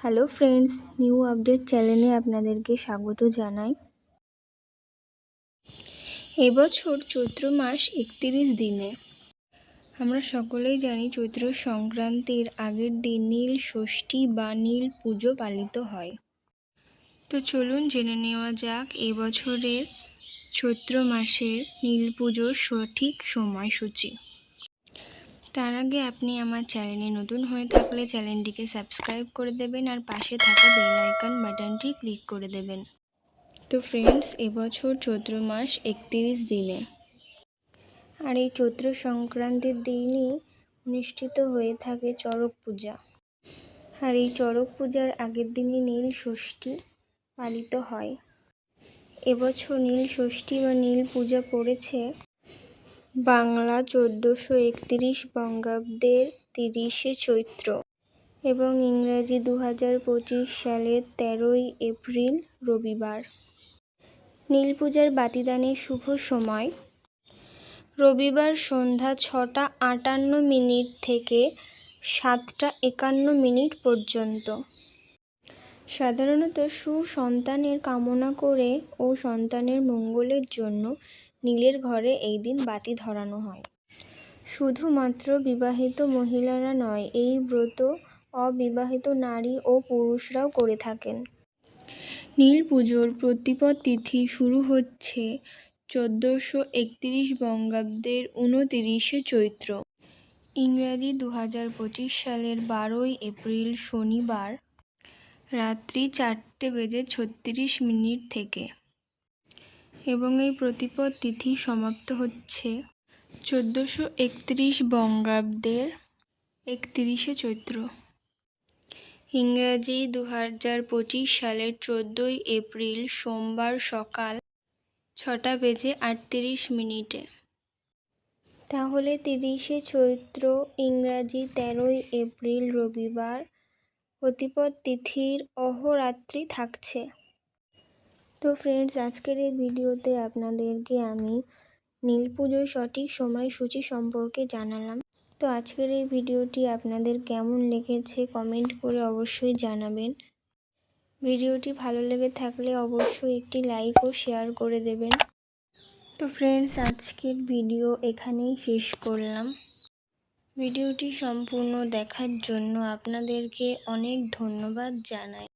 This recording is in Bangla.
হ্যালো ফ্রেন্ডস, নিউ আপডেট চ্যানেলে আপনাদেরকে স্বাগত জানাই। এবছর চৈত্র মাস একতিরিশ দিনে। আমরা সকলেই জানি চৈত্র সংক্রান্তির আগের দিন নীল ষষ্ঠী বা নীল পুজো পালিত হয়। তো চলুন জেনে নেওয়া যাক এবছরের চৈত্র মাসের নীল পুজোর সঠিক সময়সূচি। তার আগে আপনি আমার চ্যানেলে নতুন হয়ে থাকলে চ্যানেলটিকে সাবস্ক্রাইব করে দেবেন আর পাশে থাকা বেল আইকন বাটনটি ক্লিক করে দেবেন। তো ফ্রেন্ডস এবছর চৈত্র মাস একতিরিশ দিনে। আর এই চৈত্র সংক্রান্তির দিনই অনুষ্ঠিত হয়ে থাকে চড়ক পূজা। আর এই চড়ক পূজার আগের দিনই নীল ষষ্ঠী পালিত হয়। এবছর নীল ষষ্ঠী বা নীল পূজা পড়েছে বাংলা চোদ্দোশো একতিরিশ বঙ্গাব্দের তিরিশে চৈত্র এবং ইংরাজি দু হাজার পঁচিশ সালের তেরোই এপ্রিল রবিবার। নীল পূজার বাতিদানের শুভ সময়। রবিবার সন্ধ্যা ছটা আটান্ন মিনিট থেকে সাতটা একান্ন মিনিট পর্যন্ত। সাধারণত সুসন্তানের কামনা করে ও সন্তানের মঙ্গলের জন্য নীলের ঘরে এই দিন বাতি ধরানো হয়। শুধুমাত্র বিবাহিত মহিলারা নয়, এই ব্রত অবিবাহিত নারী ও পুরুষরাও করে থাকেন। নীল পুজোর প্রতিপদ তিথি শুরু হচ্ছে চোদ্দোশো একতিরিশ বঙ্গাব্দের উনতিরিশে চৈত্র। ইংরাজি দু হাজার পঁচিশ সালের বারোই এপ্রিল শনিবার রাত্রি চারটে বেজে ছত্রিশ মিনিট থেকে। এবং এই প্রতিপদ তিথি সমাপ্ত হচ্ছে। চোদ্দোশো একত্রিশ বঙ্গাব্দের একতিরিশে চৈত্র। ইংরাজি দু হাজার পঁচিশ সালের চোদ্দোই এপ্রিল সোমবার সকাল ছটা বেজে আটত্রিশ মিনিটে। তাহলে তিরিশে চৈত্র ইংরাজি তেরোই এপ্রিল রবিবার প্রতিপদ তিথির অহরাত্রি থাকছে। তো ফ্রেন্ডস আজকের এই ভিডিওতে আপনাদেরকে আমি নীল পুজোর সঠিক সময়সূচি সম্পর্কে জানালাম। তো আজকের এই ভিডিওটি আপনাদের কেমন লেগেছে কমেন্ট করে অবশ্যই জানাবেন। ভিডিওটি ভালো লেগে থাকলে অবশ্যই একটি লাইক ও শেয়ার করে দেবেন। তো ফ্রেন্ডস আজকের ভিডিও এখানেই শেষ করলাম। ভিডিওটি সম্পূর্ণ দেখার জন্য আপনাদেরকে অনেক ধন্যবাদ জানাই।